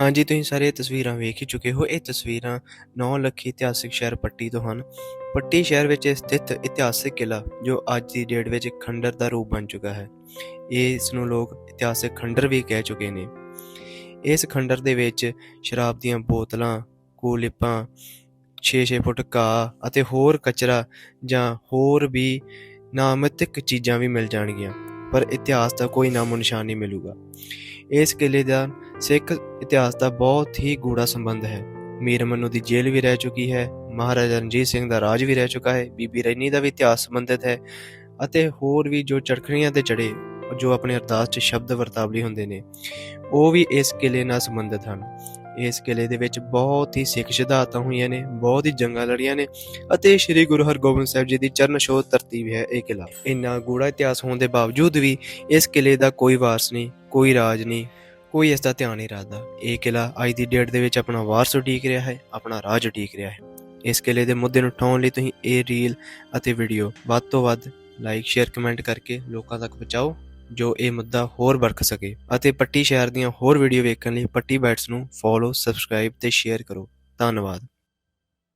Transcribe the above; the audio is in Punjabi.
ਹਾਂਜੀ, ਤੁਸੀਂ ਸਾਰੇ ਤਸਵੀਰਾਂ ਵੇਖ ਹੀ ਚੁੱਕੇ ਹੋ। ਇਹ ਤਸਵੀਰਾਂ ਨੌ ਲੱਖੀ ਇਤਿਹਾਸਿਕ ਸ਼ਹਿਰ ਪੱਟੀ ਤੋਂ ਹਨ। ਪੱਟੀ ਸ਼ਹਿਰ ਵਿੱਚ ਸਥਿਤ ਇਤਿਹਾਸਿਕ ਕਿਲਾ ਜੋ ਅੱਜ ਦੀ ਡੇਟ ਵਿੱਚ ਖੰਡਰ ਦਾ ਰੂਪ ਬਣ ਚੁੱਕਾ ਹੈ। ਇਸ ਨੂੰ ਲੋਕ ਇਤਿਹਾਸਿਕ ਖੰਡਰ ਵੀ ਕਹਿ ਚੁੱਕੇ ਨੇ। ਇਸ ਖੰਡਰ ਦੇ ਵਿੱਚ ਸ਼ਰਾਬ ਦੀਆਂ ਬੋਤਲਾਂ, ਕੂਲਿਪਾਂ 6-6 ਫੁੱਟ ਘਾਹ ਅਤੇ ਹੋਰ ਕਚਰਾ ਜਾਂ ਹੋਰ ਵੀ ਨਾਮਤਿਕ ਚੀਜ਼ਾਂ ਵੀ ਮਿਲ ਜਾਣਗੀਆਂ। ਪਰ ਇਤਿਹਾਸ ਦਾ ਕੋਈ ਨਾਮੋ ਨਿਸ਼ਾਨ ਨਹੀਂ ਮਿਲੂਗਾ। ਇਸ ਕਿਲੇ ਦਾ ਸਿੱਖ ਇਤਿਹਾਸ ਦਾ ਬਹੁਤ ਹੀ ਗੂੜਾ ਸੰਬੰਧ ਹੈ। ਮੀਰ ਮਨੂ ਦੀ ਜੇਲ੍ਹ ਵੀ ਰਹਿ ਚੁੱਕੀ ਹੈ, ਮਹਾਰਾਜਾ ਰਣਜੀਤ ਸਿੰਘ ਦਾ ਰਾਜ ਵੀ ਰਹਿ ਚੁੱਕਾ ਹੈ, ਬੀਬੀ ਰੈਨੀ ਦਾ ਵੀ ਇਤਿਹਾਸ ਸੰਬੰਧਿਤ ਹੈ ਅਤੇ ਹੋਰ ਵੀ ਜੋ ਚੜਖੜੀਆਂ ਤੇ ਚੜੇ ਜੋ ਆਪਣੇ ਅਰਦਾਸ 'ਚ ਸ਼ਬਦ ਵਰਤਾਵਲੀ ਹੁੰਦੇ ਨੇ, ਉਹ ਵੀ ਇਸ ਕਿਲੇ ਨਾਲ ਸੰਬੰਧਿਤ ਹਨ। ਇਸ ਕਿਲੇ ਦੇ ਵਿੱਚ ਬਹੁਤ ਹੀ ਸਿੱਖ ਸ਼ਹਾਦਤਾਂ ਹੋਈਆਂ ਨੇ, ਬਹੁਤ ਹੀ ਜੰਗਾਂ ਲੜੀਆਂ ਨੇ ਅਤੇ ਸ੍ਰੀ ਗੁਰੂ ਹਰਗੋਬਿੰਦ ਸਾਹਿਬ ਜੀ ਦੀ ਚਰਨ ਛੋਹ ਧਰਤੀ ਵੀ ਹੈ ਇਹ ਕਿਲਾ। ਇੰਨਾ ਗੂੜਾ ਇਤਿਹਾਸ ਹੋਣ ਦੇ ਬਾਵਜੂਦ ਵੀ ਇਸ ਕਿਲੇ ਦਾ ਕੋਈ ਵਾਰਸ ਨਹੀਂ, ਕੋਈ ਰਾਜ ਨਹੀਂ, ਕੋਈ ਇਸ ਦਾ ਧਿਆਨ ਨਹੀਂ ਰੱਖਦਾ। ਇਹ ਕਿਲਾ ਅੱਜ ਦੀ ਡੇਟ ਦੇ ਵਿੱਚ ਆਪਣਾ ਵਾਰਸ ਉਡੀਕ ਰਿਹਾ ਹੈ, ਆਪਣਾ ਰਾਜ ਉਡੀਕ ਰਿਹਾ ਹੈ। ਇਸ ਕਿਲੇ ਦੇ ਮੁੱਦੇ ਨੂੰ ਉਠਾਉਣ ਲਈ ਤੁਸੀਂ ਇਹ ਰੀਲ ਅਤੇ ਵੀਡੀਓ ਵੱਧ ਤੋਂ ਵੱਧ ਲਾਈਕ, ਸ਼ੇਅਰ, ਕਮੈਂਟ ਕਰਕੇ ਲੋਕਾਂ ਤੱਕ ਪਹੁੰਚਾਓ। ਜੋ ਇਹ ਮੁੱਦਾ ਹੋਰ ਵਰਖ ਸਕੇ ਅਤੇ ਪੱਟੀ ਸ਼ਹਿਰ ਦੀਆਂ ਹੋਰ ਵੀਡੀਓ ਵੇਖਣ ਲਈ ਪੱਟੀ ਬਾਈਟਸ ਨੂੰ ਫੋਲੋ ਸਬਸਕ੍ਰਾਈਬ ਤੇ ਸ਼ੇਅਰ ਕਰੋ। ਧੰਨਵਾਦ।